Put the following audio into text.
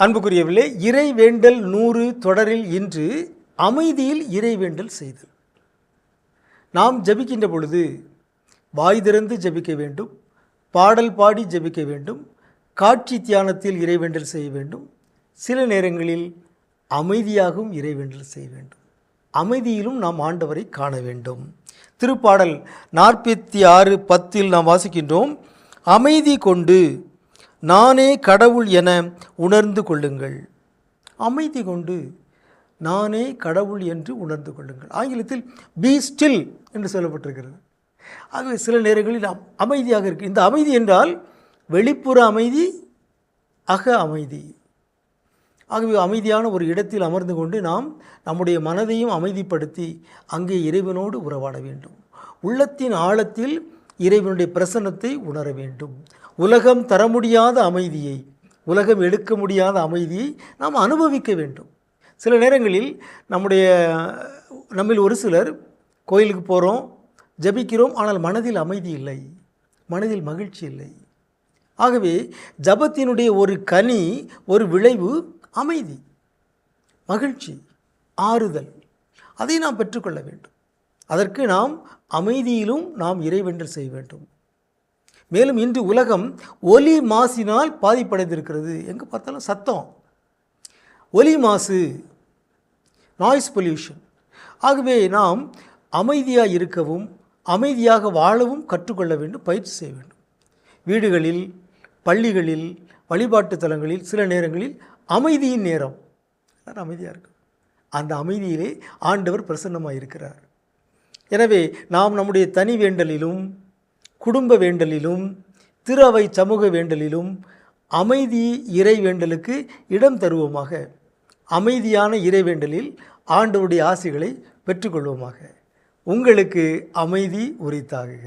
அன்புக்குரியவில்லை இறைவேண்டல் நூறு தொடரில் இன்று அமைதியில் இறைவேண்டல் செய்தல் நாம் ஜபிக்கின்ற பொழுது வாய் திறந்து ஜெபிக்க வேண்டும் பாடல் பாடி ஜெபிக்க வேண்டும் காட்சி தியானத்தில் இறைவேண்டல் செய்ய வேண்டும் சில நேரங்களில் அமைதியாகவும் இறைவேண்டல் செய்ய வேண்டும். அமைதியிலும் நாம் ஆண்டவரை காண வேண்டும். திருப்பாடல் நாற்பத்தி ஆறு பத்தில் நாம் வாசிக்கின்றோம் அமைதி கொண்டு நானே கடவுள் என உணர்ந்து கொள்ளுங்கள். அமைதி கொண்டு நானே கடவுள் என்று உணர்ந்து கொள்ளுங்கள். ஆங்கிலத்தில் பி ஸ்டில் என்று சொல்லப்பட்டிருக்கிறது. ஆகவே சில நேரங்களில் அமைதியாக இருக்கு. இந்த அமைதி என்றால் வெளிப்புற அமைதி அக அமைதி. ஆகவே அமைதியான ஒரு இடத்தில் அமர்ந்து கொண்டு நாம் நம்முடைய மனதையும் அமைதிப்படுத்தி அங்கே இறைவனோடு உறவாட வேண்டும். உள்ளத்தின் ஆழத்தில் இறைவனுடைய பிரசன்னத்தை உணர வேண்டும். உலகம் தர முடியாத அமைதியை உலகம் எடுக்க முடியாத அமைதியை நாம் அனுபவிக்க வேண்டும். சில நேரங்களில் நம்முடைய நம்மில் ஒரு சிலர் கோயிலுக்கு போகிறோம் ஜபிக்கிறோம் ஆனால் மனதில் அமைதி இல்லை மனதில் மகிழ்ச்சி இல்லை. ஆகவே ஜபத்தினுடைய ஒரு கனி ஒரு விளைவு அமைதி மகிழ்ச்சி ஆறுதல். அதை நாம் பெற்றுக்கொள்ள வேண்டும். அதற்கு நாம் அமைதியிலும் நாம் இறைவென்று செய்ய வேண்டும். மேலும் இன்று உலகம் ஒலி மாசினால் பாதிப்படைந்திருக்கிறது. எங்கே பார்த்தாலும் சத்தம். ஒலி மாசு நாய்ஸ் பொல்யூஷன் ஆகவே நாம் அமைதியாக இருக்கவும் அமைதியாக வாழவும் கற்றுக்கொள்ள வேண்டும் பயிற்சி செய்ய வேண்டும். வீடுகளில் பள்ளிகளில் வழிபாட்டு தலங்களில் சில நேரங்களில் அமைதியின் நேரம். அமைதியாக இருக்கும் அந்த அமைதியிலே ஆண்டவர் பிரசன்னமாக இருக்கிறார் எனவே நாம் நம்முடைய தனி வேண்டலிலும் குடும்ப வேண்டலிலும் திரு அவை சமூக வேண்டலிலும் அமைதி இறை வேண்டலுக்கு இடம் தருவோமாக. அமைதியான இறைவேண்டலில் ஆண்டவருடைய ஆசைகளை பெற்றுக்கொள்வோமாக. உங்களுக்கு அமைதி உரித்தாகுக.